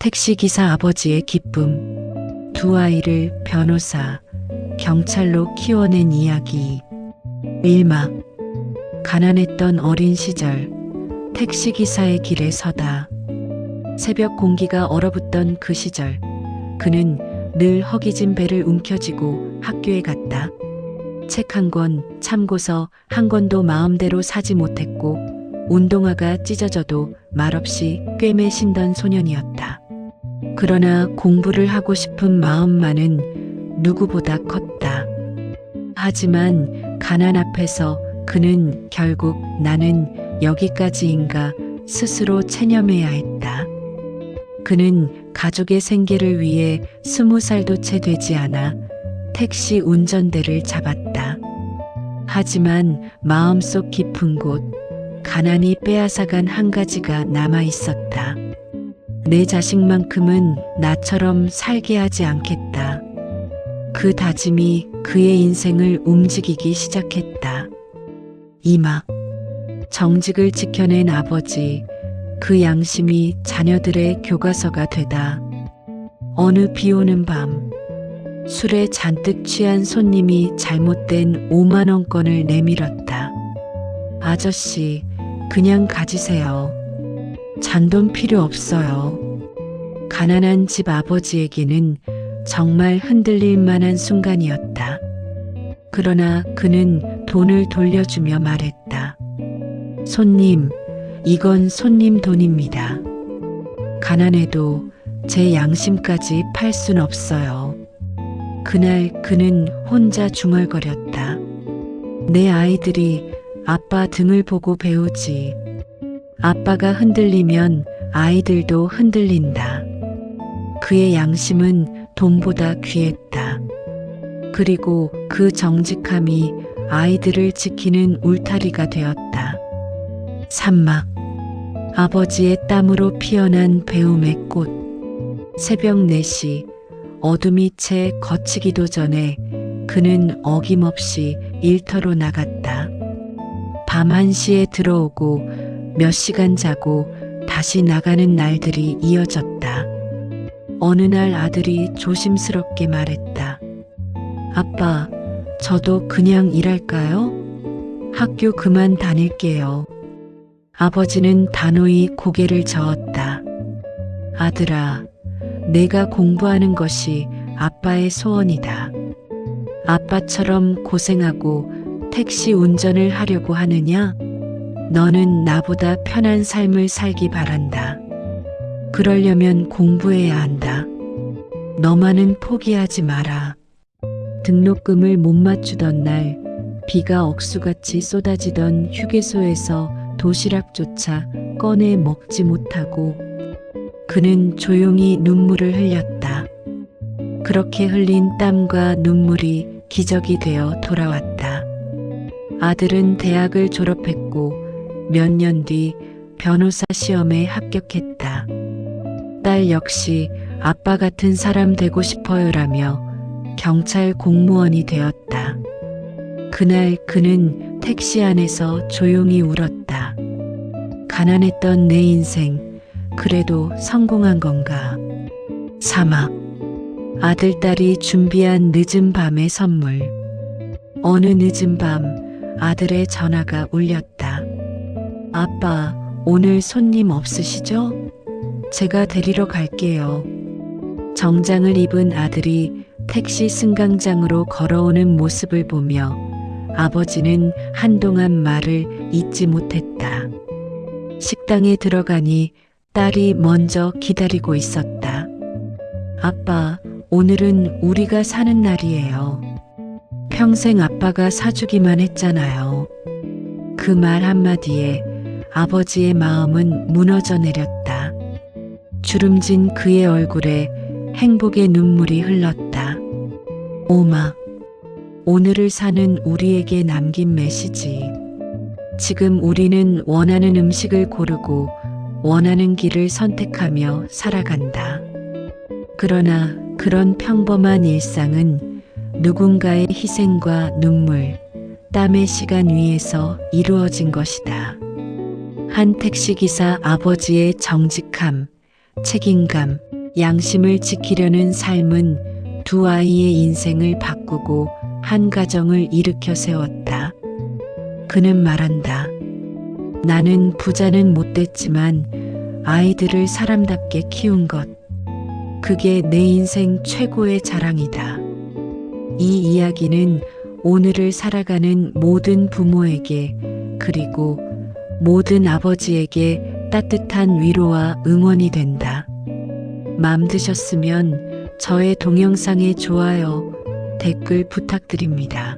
택시기사 아버지의 기쁨, 두 아이를 변호사, 경찰로 키워낸 이야기, 일막, 가난했던 어린 시절, 택시기사의 길에 서다. 새벽 공기가 얼어붙던 그 시절, 그는 늘 허기진 배를 움켜쥐고 학교에 갔다. 책 한 권, 참고서 한 권도 마음대로 사지 못했고, 운동화가 찢어져도 말없이 꿰매신던 소년이었다. 그러나 공부를 하고 싶은 마음만은 누구보다 컸다. 하지만 가난 앞에서 그는 결국 나는 여기까지인가 스스로 체념해야 했다. 그는 가족의 생계를 위해 스무 살도 채 되지 않아 택시 운전대를 잡았다. 하지만 마음속 깊은 곳, 가난이 빼앗아간 한 가지가 남아 있었다. 내 자식만큼은 나처럼 살게 하지 않겠다. 그 다짐이 그의 인생을 움직이기 시작했다. 이막 정직을 지켜낸 아버지, 그 양심이 자녀들의 교과서가 되다. 어느 비 오는 밤, 술에 잔뜩 취한 손님이 잘못된 5만원권을 내밀었다. 아저씨, 그냥 가지세요. 잔돈 필요 없어요. 가난한 집 아버지에게는 정말 흔들릴 만한 순간이었다. 그러나 그는 돈을 돌려주며 말했다. 손님, 이건 손님 돈입니다. 가난해도 제 양심까지 팔 순 없어요. 그날 그는 혼자 중얼거렸다. 내 아이들이 아빠 등을 보고 배우지. 아빠가 흔들리면 아이들도 흔들린다. 그의 양심은 돈보다 귀했다. 그리고 그 정직함이 아이들을 지키는 울타리가 되었다. 산막. 아버지의 땀으로 피어난 배움의 꽃. 새벽 4시 어둠이 채 거치기도 전에 그는 어김없이 일터로 나갔다. 밤 1시에 들어오고 몇 시간 자고 다시 나가는 날들이 이어졌다. 어느 날 아들이 조심스럽게 말했다. 아빠, 저도 그냥 일할까요? 학교 그만 다닐게요. 아버지는 단호히 고개를 저었다. 아들아, 내가 공부하는 것이 아빠의 소원이다. 아빠처럼 고생하고 택시 운전을 하려고 하느냐? 너는 나보다 편한 삶을 살기 바란다. 그러려면 공부해야 한다. 너만은 포기하지 마라. 등록금을 못 맞추던 날, 비가 억수같이 쏟아지던 휴게소에서 도시락조차 꺼내 먹지 못하고 그는 조용히 눈물을 흘렸다. 그렇게 흘린 땀과 눈물이 기적이 되어 돌아왔다. 아들은 대학을 졸업했고 몇 년 뒤 변호사 시험에 합격했다. 딸 역시 아빠 같은 사람 되고 싶어요라며 경찰 공무원이 되었다. 그날 그는 택시 안에서 조용히 울었다. 가난했던 내 인생, 그래도 성공한 건가? 사막. 아들, 딸이 준비한 늦은 밤의 선물. 어느 늦은 밤, 아들의 전화가 울렸다. 아빠, 오늘 손님 없으시죠? 제가 데리러 갈게요. 정장을 입은 아들이 택시 승강장으로 걸어오는 모습을 보며 아버지는 한동안 말을 잊지 못했다. 식당에 들어가니 딸이 먼저 기다리고 있었다. 아빠, 오늘은 우리가 사는 날이에요. 평생 아빠가 사주기만 했잖아요. 그 말 한마디에 아버지의 마음은 무너져 내렸다. 주름진 그의 얼굴에 행복의 눈물이 흘렀다. 오마, 오늘을 사는 우리에게 남긴 메시지. 지금 우리는 원하는 음식을 고르고 원하는 길을 선택하며 살아간다. 그러나 그런 평범한 일상은 누군가의 희생과 눈물, 땀의 시간 위에서 이루어진 것이다. 한 택시기사 아버지의 정직함, 책임감, 양심을 지키려는 삶은 두 아이의 인생을 바꾸고 한 가정을 일으켜 세웠다. 그는 말한다. 나는 부자는 못 됐지만 아이들을 사람답게 키운 것. 그게 내 인생 최고의 자랑이다. 이 이야기는 오늘을 살아가는 모든 부모에게 그리고 모든 아버지에게 따뜻한 위로와 응원이 된다. 마음 드셨으면 저의 동영상에 좋아요, 댓글 부탁드립니다.